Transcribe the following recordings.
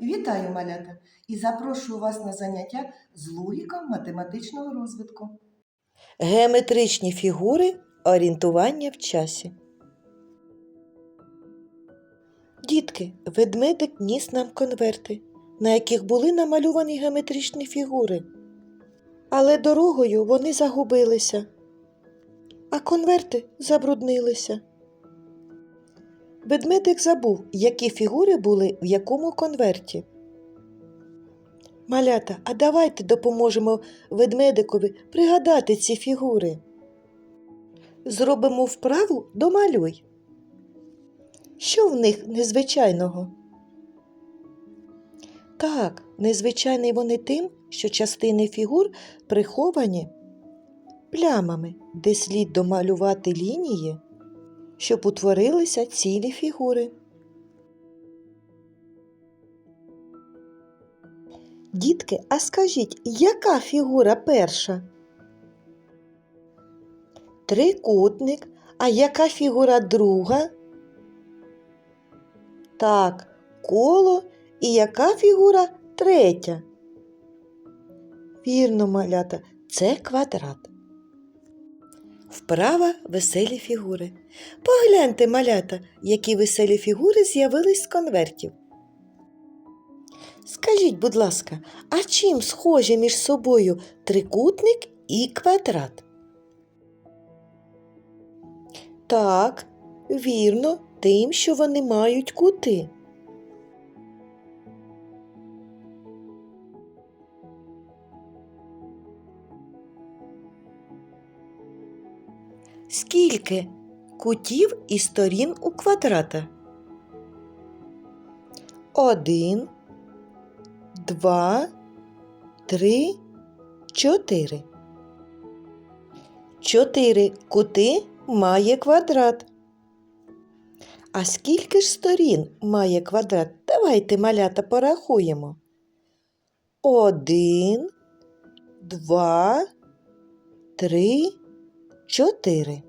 Вітаю, малята! І запрошую вас на заняття з логіко-математичного розвитку. Геометричні фігури орієнтування в часі. Дітки, ведмедик ніс нам конверти, на яких були намальовані геометричні фігури. Але дорогою вони загубилися, а конверти забруднилися. Ведмедик забув, які фігури були в якому конверті. Малята, а давайте допоможемо ведмедикові пригадати ці фігури. Зробимо вправу домалюй. Що в них незвичайного? Так, незвичайні вони тим, що частини фігур приховані плямами, де слід домалювати лінії, щоб утворилися цілі фігури. Дітки, а скажіть, яка фігура перша? Трикутник. А яка фігура друга? Так, коло. І яка фігура третя? Вірно, малята, це квадрат. Вправа веселі фігури. Погляньте, малята, які веселі фігури з'явились з конвертів. Скажіть, будь ласка, а чим схожі між собою трикутник і квадрат? Так, вірно, тим, що вони мають кути. Скільки кутів і сторін у квадрата? Один, два, три, чотири. Чотири кути має квадрат. А скільки ж сторін має квадрат? Давайте малята порахуємо. Один, два, три, чотири.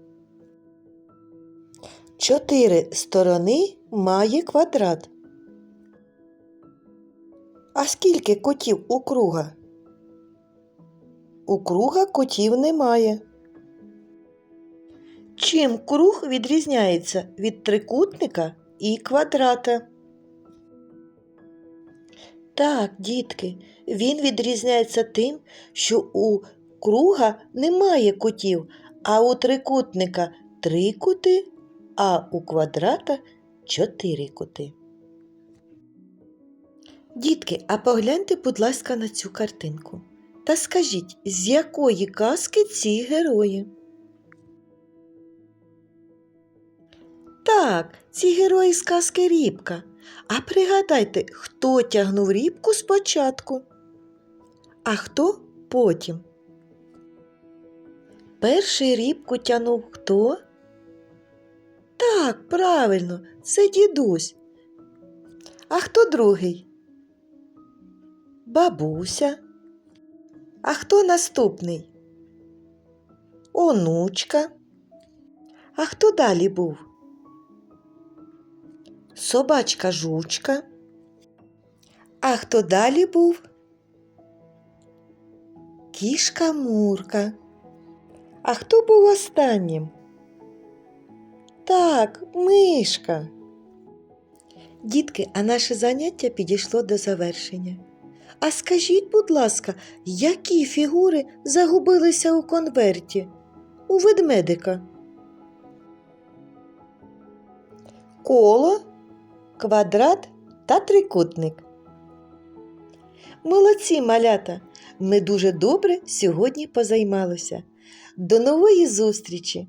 Чотири сторони має квадрат. А скільки котів у круга? У круга котів немає. Чим круг відрізняється від трикутника і квадрата? Так, дітки, він відрізняється тим, що у круга немає кутів, а у трикутника три кути, а у квадрата чотири кути. Дітки, а погляньте, будь ласка, на цю картинку. Та скажіть, з якої казки ці герої? Так, ці герої з казки Рібка. А пригадайте, хто тягнув рібку спочатку, а хто потім. Перший рібку тягнув хто? Так, правильно, це дідусь. А хто другий? Бабуся. А хто наступний? Онучка. А хто далі був? Собачка жучка. А хто далі був? Кішка Мурка. А хто був останнім? Так, мишка. Дітки, а наше заняття підійшло до завершення. А скажіть, будь ласка, які фігури загубилися у конверті у ведмедика? Коло, квадрат та трикутник. Молодці малята! Ми дуже добре сьогодні позаймалися. До нової зустрічі!